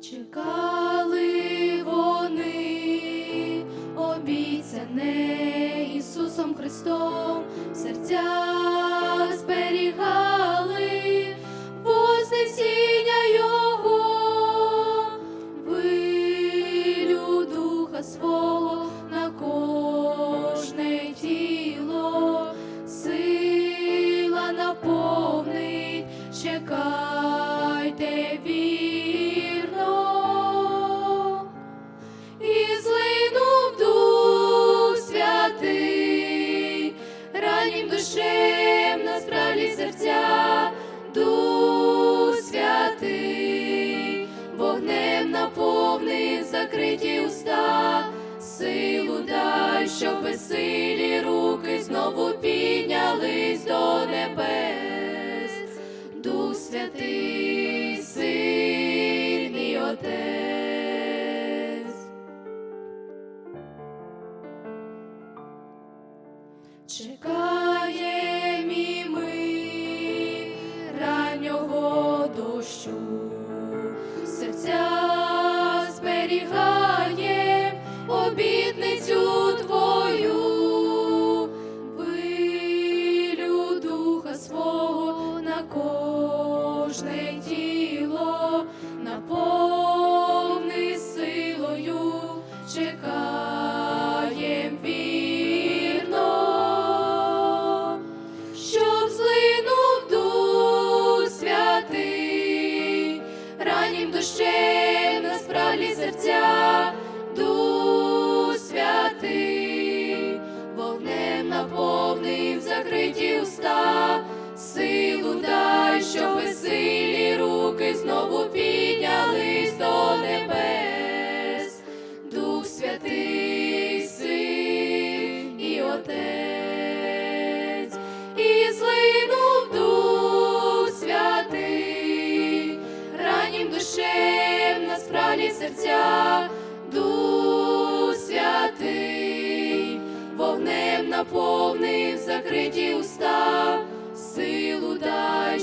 Чекали вони. Обіцяне Ісусом Христом, в закриті уста, силу дай, щоб безсилі руки знову піднялись до небес. Дух Святий, сильний Отець. Чекаєм і ми раннього дощу, тіло, наповни силою, чекаєм вірно, щоб злинув Дух Святий, раннім дощем на справді серця, Дух Святий, вогнем наповнив закриті раннім душем на справді серця, Дух Святий, вогнем наповнив закриті уста, силу дай,